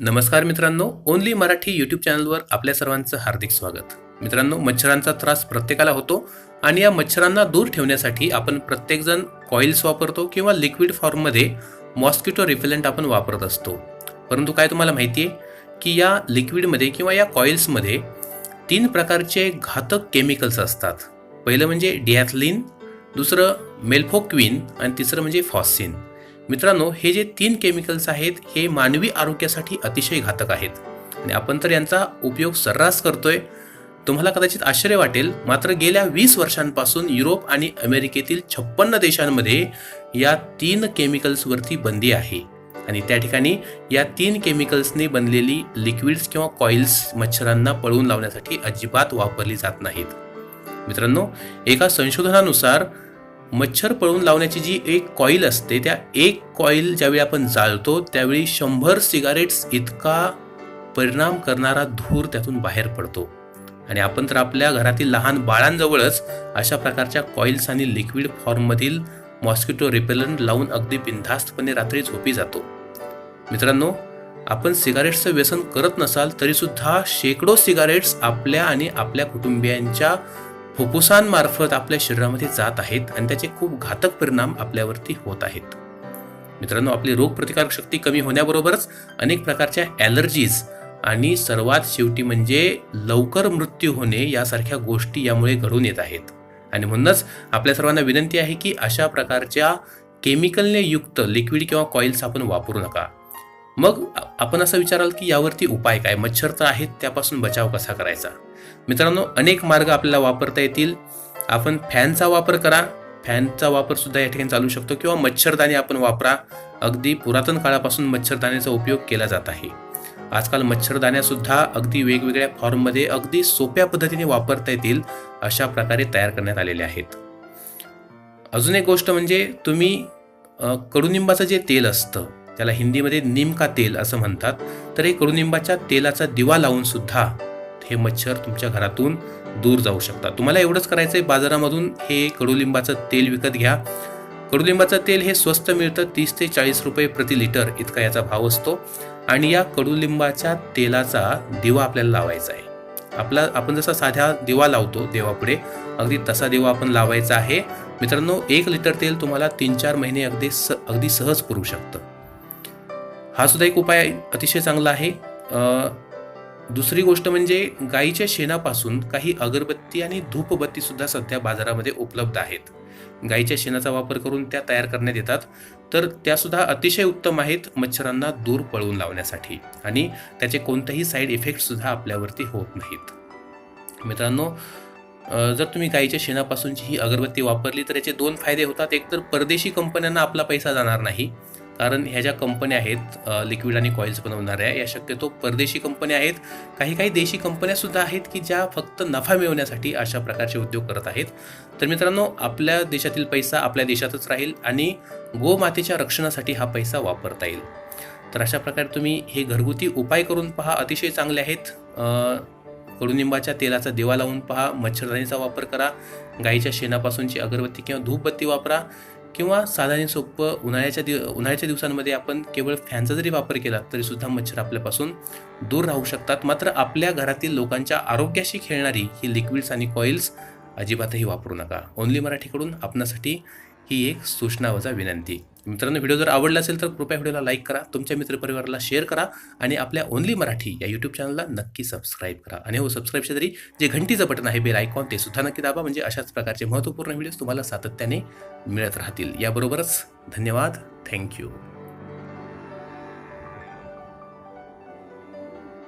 नमस्कार मित्रांनो only Marathi YouTube चॅनलवर आपल्या सर्वांचं हार्दिक स्वागत. मित्रांनो मच्छरांचा त्रास प्रत्येकाला होतो आणि या मच्छरांना दूर ठेवण्यासाठी आपण प्रत्येकजण कॉईल्स वापरतो किंवा लिक्विड फॉर्ममध्ये मॉस्किटो रिफिलंट आपण वापरत असतो. परंतु काय तुम्हाला माहिती आहे? की या लिक्विडमध्ये किंवा या कॉईल्समध्ये तीन प्रकारचे घातक केमिकल्स असतात. पहिलं म्हणजे डिॲथलिन दुसरं मेल्फोक्विन आणि तिसरं म्हणजे फॉसिन मित्रांनो हे जे तीन केमिकल्स आहेत हे मानवी आरोग्यासाठी अतिशय घातक आहेत. आणि आपण तर यांचा उपयोग सर्रास करतोय. तुम्हाला कदाचित आश्चर्य वाटेल मात्र गेल्या वीस वर्षांपासून युरोप आणि अमेरिकेतील छप्पन्न देशांमध्ये या तीन केमिकल्सवरती बंदी आहे. आणि त्या ठिकाणी या तीन केमिकल्सने बनलेली लिक्विड्स किंवा कॉईल्स मच्छरांना पळवून लावण्यासाठी अजिबात वापरली जात नाहीत. मित्रांनो एका संशोधनानुसार मच्छर पळून लावण्याची जी एक कॉईल असते त्या एक कॉईल ज्यावेळी आपण जाळतो त्यावेळी शंभर सिगारेट्स इतका परिणाम करणारा धूर त्यातून बाहेर पडतो. आणि आपण तर आपल्या घरातील लहान बाळांजवळच अशा प्रकारच्या कॉईल्स आणि लिक्विड फॉर्ममधील मॉस्किटो रिपेलंट लावून अगदी बिनधास्तपणे रात्री झोपी जातो. मित्रांनो आपण सिगारेट्सचं व्यसन करत नसाल तरीसुद्धा शेकडो सिगारेट्स आपल्या आणि आपल्या कुटुंबियांच्या फुफ्फुसांमार्फत आपल्या शरीरामध्ये जात आहेत आणि त्याचे खूप घातक परिणाम आपल्यावरती होत आहेत. मित्रांनो आपली रोगप्रतिकारक शक्ती कमी होण्याबरोबरच अनेक प्रकारच्या ॲलर्जीज आणि सर्वात शेवटी म्हणजे लवकर मृत्यू होणे यासारख्या गोष्टी यामुळे घडून येत आहेत. आणि म्हणूनच आपल्या सर्वांना विनंती आहे की अशा प्रकारच्या केमिकलने युक्त लिक्विड किंवा कॉईल्स आपण वापरू नका. मग आपण असं विचाराल की यावरती उपाय काय? मच्छर तर आहेत त्यापासून बचाव कसा करायचा? मित्रांनो अनेक मार्ग आपल्याला वापरता येतील. आपण फॅनचा वापर करा. फॅनचा वापर सुद्धा या ठिकाणी चालू शकतो किंवा मच्छरदाणी आपण वापरा. अगदी पुरातन काळापासून मच्छरदाण्याचा उपयोग केला जात आहे. आजकाल मच्छरदाण्यासुद्धा अगदी वेगवेगळ्या फॉर्ममध्ये अगदी सोप्या पद्धतीने वापरता येतील अशा प्रकारे तयार करण्यात आलेले आहेत. अजून एक गोष्ट म्हणजे तुम्ही कडुनिंबाचं जे तेल असतं त्याला हिंदीमध्ये निमका तेल असं म्हणतात. तर हे कडुनिंबाच्या तेलाचा दिवा लावून सुद्धा हे मच्छर तुमच्या घरातून दूर जाऊ शकतात. तुम्हाला एवढंच करायचं आहे बाजारामधून हे कडुलिंबाचं तेल विकत घ्या. कडुलिंबाचं तेल हे स्वस्त मिळतं तीस ते चाळीस रुपये प्रति लिटर इतका याचा भाव असतो. आणि या कडुलिंबाच्या तेलाचा दिवा आपल्याला लावायचा आहे. आपला आपण जसा साध्या दिवा लावतो देवापुढे अगदी तसा दिवा आपण लावायचा आहे. मित्रांनो एक लिटर तेल तुम्हाला तीन चार महिने अगदी स अगदी सहज पुरू शकतं. हा सुद्धा एक उपाय अतिशय चांगला आहे. दुसरी गोष्ट म्हणजे गाईच्या शेणापासून काही अगरबत्ती आणि धूपबत्ती सुद्धा सध्या बाजारामध्ये उपलब्ध आहेत. गाईच्या शेणाचा वापर करून त्या तयार करण्यात येतात. तर त्यासुद्धा अतिशय उत्तम आहेत मच्छरांना दूर पळवून लावण्यासाठी आणि त्याचे कोणतेही साईड इफेक्टसुद्धा आपल्यावरती होत नाहीत. मित्रांनो जर तुम्ही गाईच्या शेणापासूनची ही अगरबत्ती वापरली तर याचे दोन फायदे होतात. एक तर परदेशी कंपन्यांना आपला पैसा जाणार नाही. कारण ह्या ज्या कंपन्या आहेत लिक्विड आणि कॉईल्स बनवणाऱ्या या शक्यतो परदेशी कंपन्या आहेत. काही काही देशी कंपन्या सुद्धा आहेत की ज्या फक्त नफा मिळवण्यासाठी अशा प्रकारचे उद्योग करत आहेत. तर मित्रांनो आपल्या देशातील पैसा आपल्या देशातच राहील आणि गोमातेच्या रक्षणासाठी हा पैसा वापरता येईल. तर अशा प्रकारे तुम्ही हे घरगुती उपाय करून पहा. अतिशय चांगले आहेत. कडुनिंबाच्या तेलाचा दिवा लावून पहा. मच्छरदाणीचा वापर करा. गाईच्या शेणापासूनची अगरबत्ती किंवा धूपबत्ती वापरा. किंवा साधारण सोपं उन्हाळ्याच्या दिव उन्हाळ्याच्या दिवसांमध्ये आपण केवळ फॅनचा जरी वापर केला तरीसुद्धा मच्छर आपल्यापासून दूर राहू शकतात. मात्र आपल्या घरातील लोकांच्या आरोग्याशी खेळणारी ही लिक्विड्स आणि कॉईल्स अजिबातही वापरू नका. ओनली मराठीकडून आपणासाठी ही एक सूचना वजा विनंती. मित्रांनो व्हिडिओ जर आवडला असेल तर कृपया व्हिडिओला लाईक करा तुमच्या मित्रपरिवाराला शेअर करा आणि आपल्या ओनली मराठी या यूट्यूब चॅनलला नक्की सबस्क्राईब करा. आणि हो सबस्क्राईबच्या तरी जे घंटीचं बटन आहे बेल आयकॉन ते सुद्धा नक्की दाबा. म्हणजे अशाच प्रकारचे महत्त्वपूर्ण व्हिडिओज तुम्हाला सातत्याने मिळत राहतील. याबरोबरच धन्यवाद. थँक्यू.